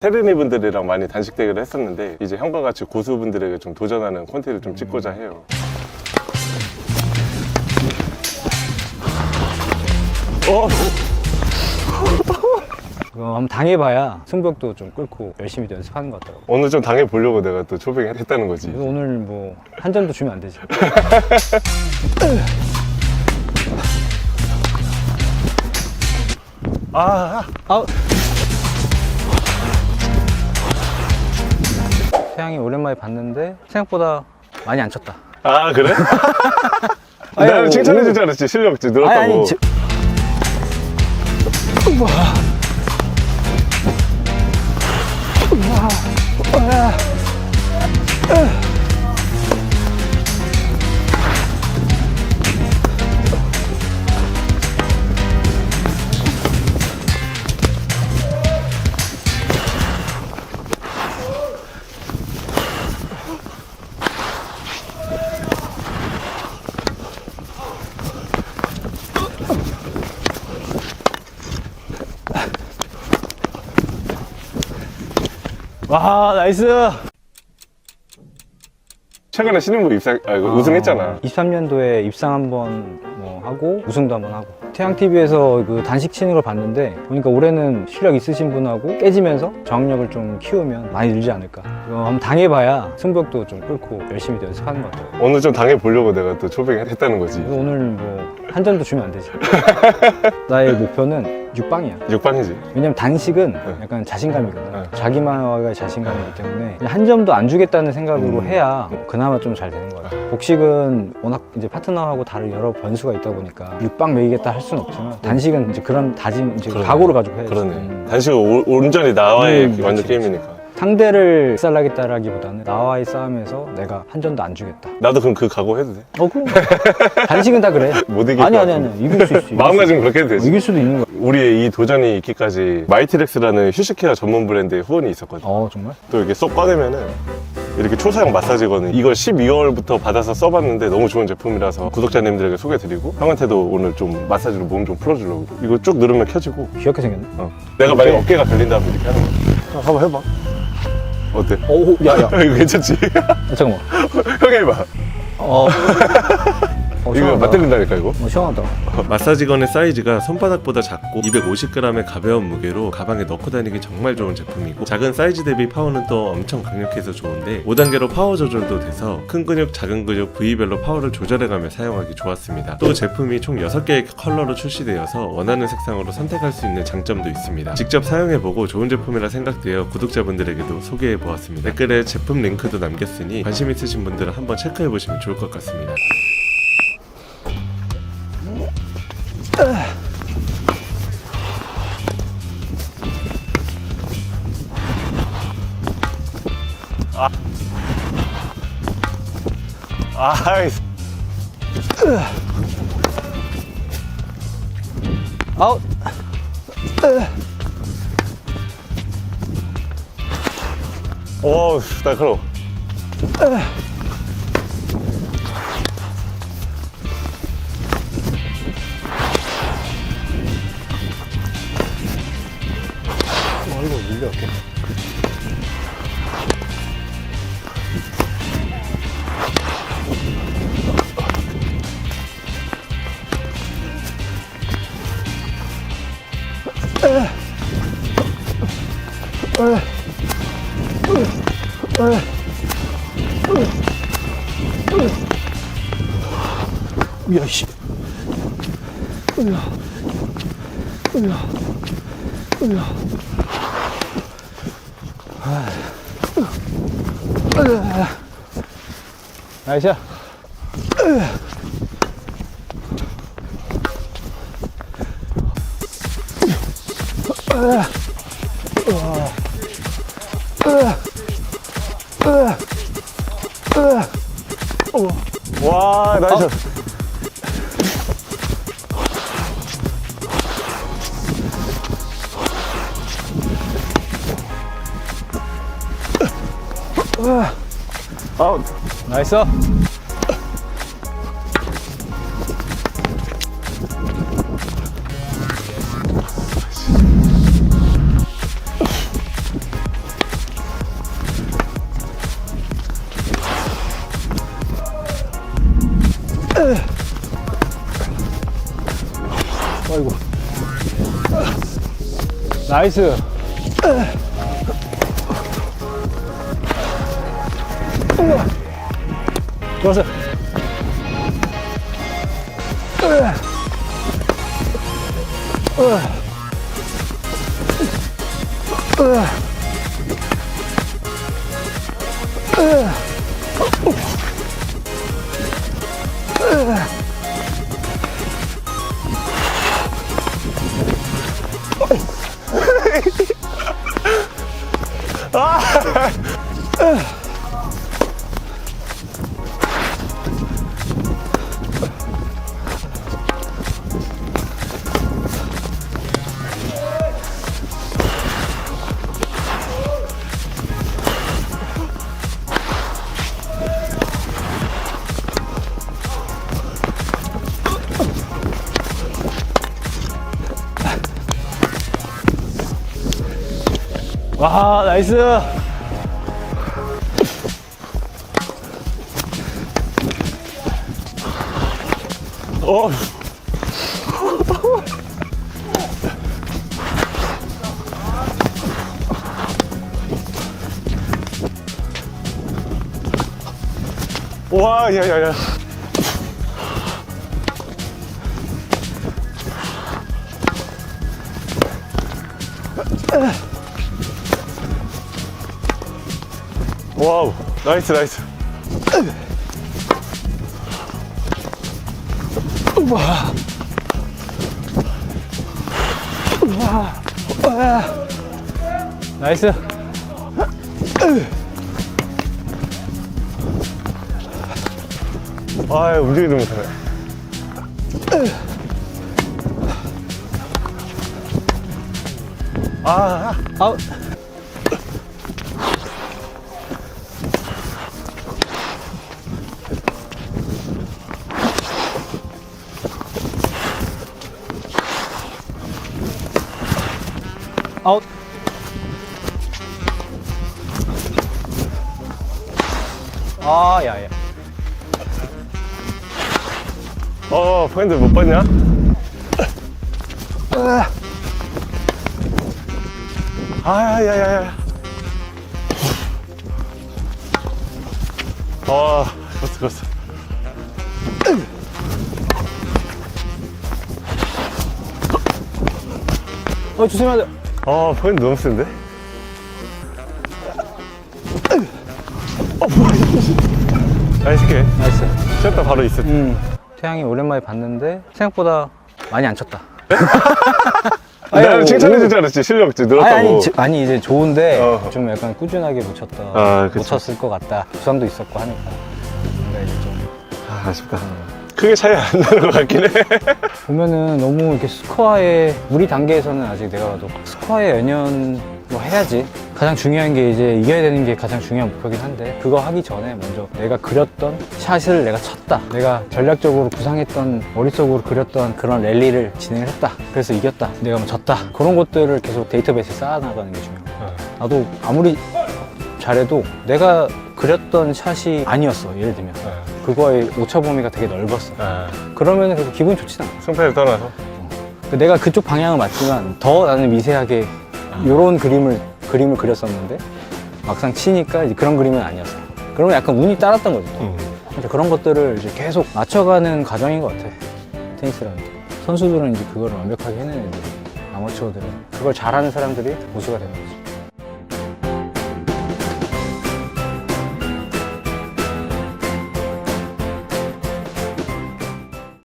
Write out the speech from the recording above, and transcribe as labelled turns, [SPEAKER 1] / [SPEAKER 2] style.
[SPEAKER 1] 테르니 분들이랑 많이 단식 대결을 했었는데 이제 형과 같이 고수분들에게 좀 도전하는 콘텐츠를 좀 찍고자 해요. 어,
[SPEAKER 2] 그거 한번 당해봐야 승부욕도 좀 끓고 열심히 또 연습하는 것 같더라고.
[SPEAKER 1] 오늘 좀 당해보려고 내가 또 초빙 했다는 거지.
[SPEAKER 2] 그래서 오늘 뭐 한 점도 주면 안 되지.
[SPEAKER 1] 아,
[SPEAKER 2] 아 태양이 오랜만에 봤는데 생각보다 많이 안 쳤다.
[SPEAKER 1] 아 그래?
[SPEAKER 2] 아니,
[SPEAKER 1] 나는
[SPEAKER 2] 오-
[SPEAKER 1] 칭찬해줄 줄 알았지 실력 좀 늘었다고.
[SPEAKER 2] 아니, 아니, 지- 와 나이스.
[SPEAKER 1] 최근에 신인부 입상, 아 이거 우승했잖아.
[SPEAKER 2] 23년도에 입상 한번 뭐 하고 우승도 한번 하고 태양 TV에서 그 단식 치는 걸 봤는데 보니까 올해는 실력 있으신 분하고 깨지면서 저항력을 좀 키우면 많이 늘지 않을까. 이거 한번 당해봐야 승부욕도 좀 끓고 열심히 또 연습하는 것 같아요.
[SPEAKER 1] 오늘 좀 당해 보려고 내가 또 초빙 했다는 거지.
[SPEAKER 2] 그래서 오늘 뭐 한 점도 주면 안 되지. 나의 목표는 육방이야.
[SPEAKER 1] 육방이지.
[SPEAKER 2] 왜냐면 단식은
[SPEAKER 1] 네.
[SPEAKER 2] 약간 자신감이거든.
[SPEAKER 1] 네.
[SPEAKER 2] 자기만의 자신감이기 때문에 그냥 한 점도 안 주겠다는 생각으로
[SPEAKER 1] 음.
[SPEAKER 2] 해야 그나마 좀 잘 되는 것 같아. 복식은 워낙 이제 파트너하고 다른 여러 변수가 있다 보니까 육방 먹이겠다 할 수는 없지만 단식은 이제 그런 다짐, 이제
[SPEAKER 1] 그러네.
[SPEAKER 2] 각오를 가지고 해야지.
[SPEAKER 1] 그러네.
[SPEAKER 2] 음.
[SPEAKER 1] 단식은 오- 온전히 나와의
[SPEAKER 2] 음,
[SPEAKER 1] 완전 게임이니까.
[SPEAKER 2] 상대를 쌀라겠다라기보다는 나와의 싸움에서 내가 한 점도 안 주겠다.
[SPEAKER 1] 나도 그럼 그 각오 해도 돼?
[SPEAKER 2] 어, 그럼. 단식은 다 그래.
[SPEAKER 1] 못 이길
[SPEAKER 2] 아니,
[SPEAKER 1] 것
[SPEAKER 2] 아니,
[SPEAKER 1] 같은데.
[SPEAKER 2] 아니. 이길 수 있어.
[SPEAKER 1] 마음가짐 그렇게 해도. 되지.
[SPEAKER 2] 이길 수도 있는 거야.
[SPEAKER 1] 우리의 이 도전이 있기까지 마이티렉스라는 휴식케어 전문 브랜드의 후원이 있었거든.
[SPEAKER 2] 어, 정말?
[SPEAKER 1] 또 이렇게 쏙 꺼내면은 이렇게 초사용 마사지거든. 이걸 12월부터 받아서 써봤는데 너무 좋은 제품이라서 구독자님들에게 소개드리고 형한테도 오늘 좀 마사지로 몸 좀 풀어주려고. 이거 쭉 누르면 켜지고.
[SPEAKER 2] 귀엽게 생겼네.
[SPEAKER 1] 어. 내가 만약 어깨가 결린다면 이렇게 하는 거야. 한번 해봐. 어때?
[SPEAKER 2] 오, 야, 야.
[SPEAKER 1] 이거 괜찮지?
[SPEAKER 2] 잠깐만.
[SPEAKER 1] 형이 해봐.
[SPEAKER 2] 어. 어,
[SPEAKER 1] 이거
[SPEAKER 2] 시원하다.
[SPEAKER 1] 맞들린다니까 이거.
[SPEAKER 2] 어, 시원하다.
[SPEAKER 3] 마사지건의 사이즈가 손바닥보다 작고 250g의 가벼운 무게로 가방에 넣고 다니기 정말 좋은 제품이고 작은 사이즈 대비 파워는 또 엄청 강력해서 좋은데 5단계로 파워 조절도 돼서 큰 근육, 작은 근육 부위별로 파워를 조절해가며 사용하기 좋았습니다. 또 제품이 총 6개의 컬러로 출시되어서 원하는 색상으로 선택할 수 있는 장점도 있습니다. 직접 사용해보고 좋은 제품이라 생각되어 구독자분들에게도 소개해보았습니다. 댓글에 제품 링크도 남겼으니 관심 있으신 분들은 한번 체크해보시면 좋을 것 같습니다.
[SPEAKER 1] 아이.
[SPEAKER 2] 아웃.
[SPEAKER 1] 어우, 날카로워.
[SPEAKER 2] 이렇게. 야, 씨. 으야. 으야. 으야. 나이스.
[SPEAKER 1] 와, 나이스. 아웃.
[SPEAKER 2] 나이스. 아이고 나이스 좋았 와, 나이스.
[SPEAKER 1] 어. 와, 야, 야, 야. 와우, 나이스, 나이스.
[SPEAKER 2] 나이스.
[SPEAKER 1] 아, 움직이지 못하네. 아,
[SPEAKER 2] 아웃. 아웃. 아, 야, 야.
[SPEAKER 1] 어, 포인트 못 봤냐? 아, 야, 야, 야. 아, 좋았어, 좋았어.
[SPEAKER 2] 어, 돼.
[SPEAKER 1] 아, 포인트 너무 센데? 어, 뭐야. 나이스 게
[SPEAKER 2] 나이스.
[SPEAKER 1] 쉬었다 바로 있을 때.
[SPEAKER 2] 음. 태양이 오랜만에 봤는데 생각보다 많이 안 쳤다.
[SPEAKER 1] 나는
[SPEAKER 2] 뭐,
[SPEAKER 1] 칭찬해주지 않았지, 실력 늘었다고.
[SPEAKER 2] 아니, 지- 아니 이제 좋은데
[SPEAKER 1] 어.
[SPEAKER 2] 좀 약간 꾸준하게 못 쳤다.
[SPEAKER 1] 아,
[SPEAKER 2] 못
[SPEAKER 1] 그쵸.
[SPEAKER 2] 쳤을 것 같다. 부상도 있었고 하니까. 근데 이제 좀
[SPEAKER 1] 아, 아쉽다. 크게 차이 안 나는 것 같긴 해.
[SPEAKER 2] 보면은 너무 이렇게 스코어에 우리 단계에서는 아직 내가 봐도 스코어에 연연을 해야지. 가장 중요한 게 이제 이겨야 되는 게 가장 중요한 목표긴 한데 그거 하기 전에 먼저 내가 그렸던 샷을 내가 쳤다. 내가 전략적으로 구상했던 머릿속으로 그렸던 그런 랠리를 진행을 했다. 그래서 이겼다. 내가 뭐 졌다. 그런 것들을 계속 데이터베이스에 쌓아나가는 게 중요해. 나도 아무리 잘해도 내가 그렸던 샷이 아니었어. 예를 들면 그거의 오차 범위가 되게 넓었어.
[SPEAKER 1] 아,
[SPEAKER 2] 그러면 그 기분이 좋진 않아.
[SPEAKER 1] 승패를 떠나서.
[SPEAKER 2] 그 내가 그쪽 방향은 맞지만 더 나는 미세하게 요런 그림을 그림을 그렸었는데 막상 치니까 이제 그런 그림은 아니었어. 그러면 약간 운이 따랐던 거지. 또.
[SPEAKER 1] 음.
[SPEAKER 2] 이제 그런 것들을 이제 계속 맞춰가는 과정인 것 같아. 테니스라는 게. 선수들은 이제 그걸 완벽하게 해내는데 아마추어들은 그걸 잘하는 사람들이 우수가 되는 거지.